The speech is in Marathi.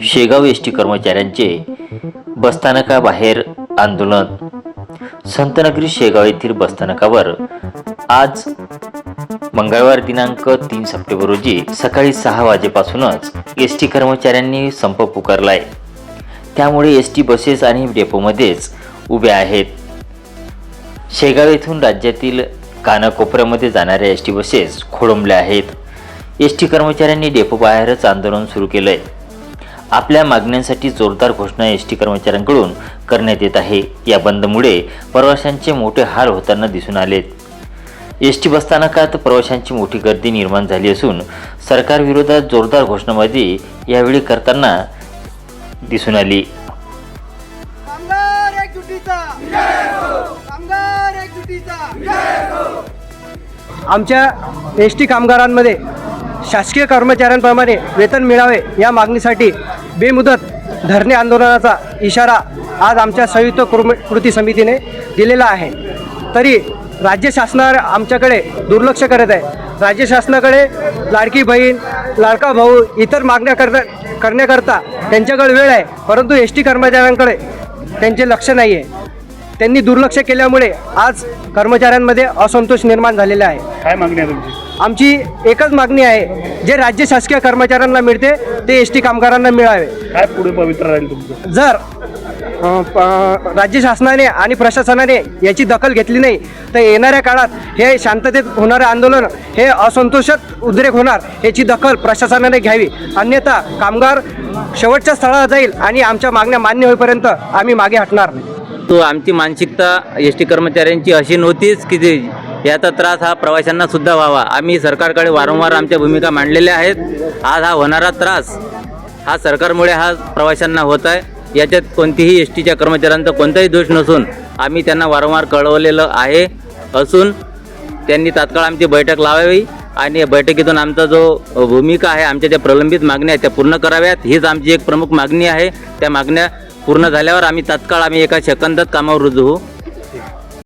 शेगाव एस टी कर्मचाऱ्यांचे बसस्थानकाबाहेर आंदोलन. संतनगरी शेगाव येथील बसस्थानकावर आज मंगळवार दिनांक तीन सप्टेंबर रोजी सकाळी सहा वाजेपासूनच एस टी कर्मचाऱ्यांनी संप पुकारलाय. त्यामुळे एस टी बसेस आणि डेपोमध्येच उभ्या आहेत. शेगाव येथून राज्यातील कानाकोपऱ्यामध्ये जाणाऱ्या एस टी बसेस खोळंबल्या आहेत. एस टी कर्मचाऱ्यांनी डेपोबाहेरच आंदोलन सुरू केलंय. आपल्या मागण्यांसाठी जोरदार घोषणा एस टी कर्मचाऱ्यांकडून करण्यात येत आहे. या बंदमुळे प्रवाशांचे मोठे हाल होताना दिसून आलेत एस टी बसस्थानकात प्रवाशांची मोठी गर्दी निर्माण झाली असून सरकारविरोधात जोरदार घोषणाबाजी यावेळी करताना दिसून आली. कामगार एकजुटीचा. कामगार एकजुटीचा. आमच्या एस टी कामगारांमध्ये शासकीय कर्मचाऱ्यांप्रमाणे वेतन मिळावे या मागणीसाठी बेमुदत धरणे आंदोलनाचा इशारा आज आमच्या संयुक्त कृम- कृती समितीने दिलेला आहे. तरी राज्य शासना आमच्याकडे दुर्लक्ष करत आहे. राज्य शासनाकडे लाडकी बहीण लाडका भाऊ इतर मागण्या करता करण्याकरता त्यांच्याकडे वेळ आहे. परंतु एस टी कर्मचाऱ्यांकडे त्यांचे लक्ष नाही आहे त्यांनी दुर्लक्ष केल्यामुळे आज कर्मचाऱ्यांमध्ये असंतोष निर्माण झालेला आहे. काय मागणी आहे तुमची? आमची एकच मागणी आहे जे राज्य शासकीय कर्मचाऱ्यांना मिळते ते एस टी कामगारांना मिळावे. काय पुढे पवित्र राहील तुमचं? जर अ, प- राज्य शासनाने आणि प्रशासनाने याची दखल घेतली नाही तर येणाऱ्या काळात हे शांततेत होणारे आंदोलन हे असंतोषात उद्रेक होणार याची दखल प्रशासनाने घ्यावी. अन्यथा कामगार शेवटच्या स्थळाला जाईल आणि आमच्या मागण्या मान्य होईपर्यंत आम्ही मागे हटणार नाही. तो आमची मानसिकता एस टी कर्मचाऱ्यांची अशी नव्हतीच की ते याचा त्रास हा प्रवाशांना सुद्धा व्हावा. आम्ही सरकारकडे वारंवार आमच्या भूमिका मांडलेल्या आहेत. आज हा होणारा त्रास हा सरकारमुळे हा प्रवाशांना होत आहे. याच्यात कोणतीही एस टीच्या कर्मचाऱ्यांचा कोणताही दोष नसून आम्ही त्यांना वारंवार कळवलेलं आहे. असून त्यांनी तात्काळ आमची बैठक लावावी आणि या बैठकीतून आमचा जो भूमिका आहे आमच्या ज्या प्रलंबित मागण्या आहेत त्या पूर्ण कराव्यात. हीच आमची एक प्रमुख मागणी आहे. त्या मागण्या पूर्ण झाल्यावर आम्ही तात्काळ आम्ही एका सेकंदात कामावर रुजू. होऊ